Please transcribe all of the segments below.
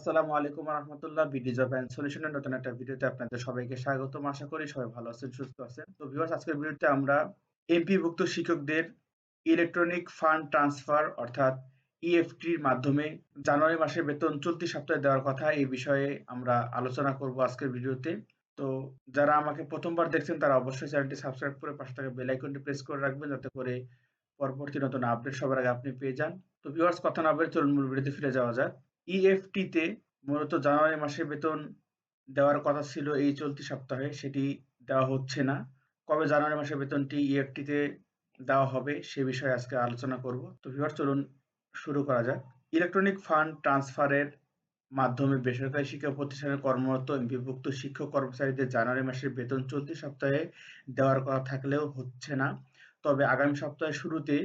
আসসালামু আলাইকুম রহমতুল্লাহ BD job and নতুন একটা ভিডিওতে আপনাদের সবাইকে আশা করি সবাই ভালো আছেন, সুস্থ আছেন। তো ভিউয়ার্স আজকের ভিডিওতে আমরা শিক্ষকদের ইলেকট্রনিক ফান্ড ট্রান্সফার অর্থাৎ ইএফটির মাধ্যমে জানুয়ারি মাসের বেতন চলতি সপ্তাহে দেওয়ার কথা এই বিষয়ে আমরা আলোচনা করব আজকের ভিডিওতে তো। যারা আমাকে প্রথমবার দেখছেন, তারা অবশ্যই চ্যানেলটি সাবস্ক্রাইব করে পাশে থাকা বেল আইকনটি প্রেস করে রাখবেন, যাতে করে পরবর্তী নতুন আপডেট সবার আগে আপনি পেয়ে যান। তো ভিউয়ার্স কথা না বলে চলুন মূল ভিডিওতে ফিরে যাওয়া যাক। ইএফটিতে মূলত জানুয়ারি মাসে বেতন দেওয়ার কথা ছিল এই চলতি সপ্তাহে, সেটি দেওয়া হচ্ছে না। কবে জানুয়ারি মাসের বেতনটি ইএফটিতে দেওয়া হবে সে বিষয়ে আজকে আলোচনা করব। তো ভিউয়ার চলুন শুরু করা যাক। ইলেকট্রনিক ফান্ড ট্রান্সফারের মাধ্যমে বেসরকারি শিক্ষা প্রতিষ্ঠানে কর্মরত বিভক্ত শিক্ষক কর্মচারীদের জানুয়ারি মাসের বেতন চলতি সপ্তাহে দেওয়ার কথা থাকলেও হচ্ছে না। তবে আগামী সপ্তাহের শুরুতে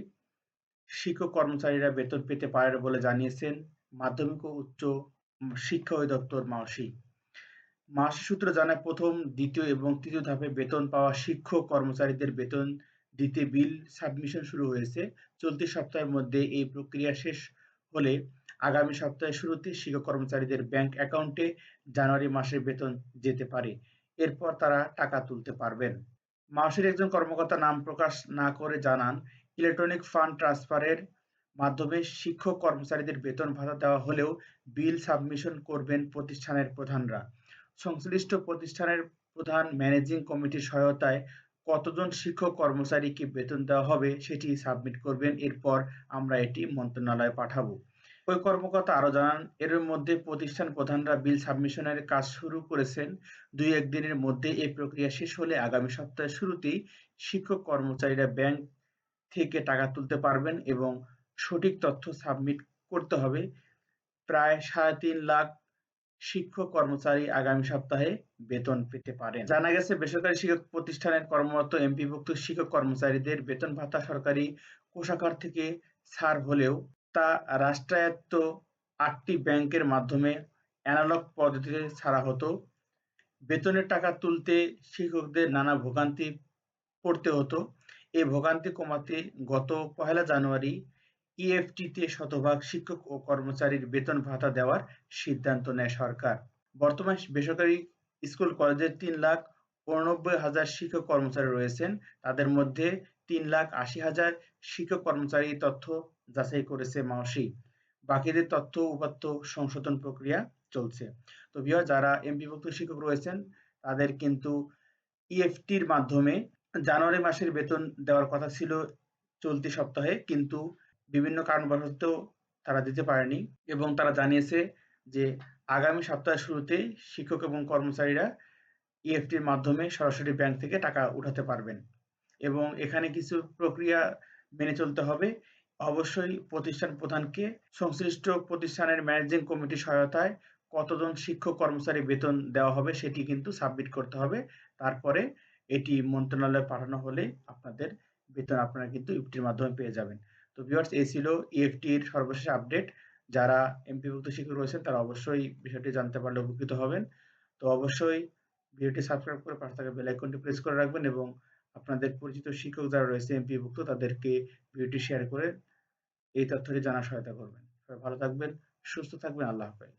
শিক্ষক কর্মচারীরা বেতন পেতে পারে বলে জানিয়েছেন মাধ্যমিক ও উচ্চ শিক্ষা অধিদপ্তর মাওসি মাসি সূত্র জানায়, প্রথম, দ্বিতীয় এবং তৃতীয় ধাপে বেতন পাওয়া শিক্ষক কর্মচারীদের বেতন দিতে বিল সাবমিশন শুরু হয়েছে। চলতি সপ্তাহের মধ্যে এই প্রক্রিয়া শেষ হলে আগামী সপ্তাহের শুরুতে শিক্ষক কর্মচারীদের ব্যাংক অ্যাকাউন্টে জানুয়ারি মাসের বেতন যেতে পারে। এরপর তারা টাকা তুলতে পারবেন। মাসির একজন কর্মকর্তা নাম প্রকাশ না করে জানান, ইলেকট্রনিক ফান্ড ট্রান্সফারের মাধ্যমে শিক্ষক কর্মচারীদের বেতন ভাতা দেওয়া হলেও বিল সাবমিশন করবেন প্রতিষ্ঠানের প্রধানরা। সংশ্লিষ্ট প্রতিষ্ঠানের প্রধান ম্যানেজিং কমিটির সহায়তায় কতজন শিক্ষক কর্মচারীকে বেতন দেওয়া হবে সেটি সাবমিট করবেন, এরপর আমরা এটি মন্ত্রণালয়ে পাঠাবো। ওই কর্মকর্তা আরও জানান, এর মধ্যে প্রতিষ্ঠান প্রধানরা বিল সাবমিশনের কাজ শুরু করেছেন। দুই একদিনের মধ্যে এই প্রক্রিয়া শেষ হলে আগামী সপ্তাহের শুরুতেই শিক্ষক কর্মচারীরা ব্যাংক থেকে টাকা তুলতে পারবেন এবং সঠিক তথ্য সাবমিট করতে হবে। প্রায় সাড়ে তিন লাখ শিক্ষক কর্মচারী আগামী সপ্তাহে বেতন পেতে পারেন। জানা গেছে, বেসরকারি শিক্ষক প্রতিষ্ঠানের কর্মরত এমপিভুক্ত শিক্ষক কর্মচারীদের বেতন ভাতা সরকারি কোষাগার থেকে ছাড় হলেও তা রাষ্ট্রায়ত্ত আটটি ব্যাংকের মাধ্যমে অ্যানালগ পদ্ধতিতে ছাড়া হতো। বেতনের টাকা তুলতে শিক্ষকদের নানা ভোগান্তি পড়তে হতো। এই ভোগান্তি কমাতে গত পহেলা জানুয়ারি ইএফটিতে শতভাগ শিক্ষক ও কর্মচারীর বেতন ভাতা দেওয়ার সিদ্ধান্ত নেয় সরকার। বর্তমান বেসরকারি স্কুল কলেজের তিন লাখ উননব্বই হাজার শিক্ষক কর্মচারী রয়েছেন। তাদের মধ্যে তিন লাখ আশি হাজার শিক্ষক কর্মচারী তথ্য যাচাই করেছে মাওসি। বাকিদের তথ্য উপাত্ত সংশোধন প্রক্রিয়া চলছে। তো যারা এমপিভুক্ত শিক্ষক রয়েছেন, তাদের কিন্তু ইএফটির মাধ্যমে জানুয়ারি মাসের বেতন দেওয়ার কথা ছিল চলতি সপ্তাহে, কিন্তু বিভিন্ন কারণবশত তারা দিতে পারেনি এবং তারা জানিয়েছে যে আগামী সপ্তাহের শুরুতে শিক্ষক এবং কর্মচারীরা ইএফটির মাধ্যমে সরাসরি ব্যাংক থেকে টাকা উঠাতে পারবেন। এবং এখানে কিছু প্রক্রিয়া মেনে চলতে হবে। অবশ্যই প্রতিষ্ঠান প্রধানকে সংশ্লিষ্ট প্রতিষ্ঠানের ম্যানেজিং কমিটির সহায়তায় কতজন শিক্ষক কর্মচারী বেতন দেওয়া হবে সেটি কিন্তু সাবমিট করতে হবে। তারপরে এটি মন্ত্রণালয়ে পাঠানো হলে আপনাদের বেতন আপনারা কিন্তু ইফটির মাধ্যমে পেয়ে যাবেন। তো ভিউয়ার্স এই ছিল ইএফটি এর সর্বশেষ আপডেট যারা এমপিভুক্ত শিক্ষক রয়েছেন, তারা অবশ্যই বিষয়টি জানতে পারলে উপকৃত হবেন। তো অবশ্যই ভিডিওটি সাবস্ক্রাইব করে পাশে থাকা বেল আইকনটি প্রেস করে রাখবেন এবং আপনাদের পরিচিত শিক্ষক যারা রয়েছে এমপিভুক্ত তাদেরকে ভিডিওটি শেয়ার করে এই তথ্যটি জানার সহায়তা করবেন। ভালো থাকবেন, সুস্থ থাকবেন, আল্লাহ হাফেজ।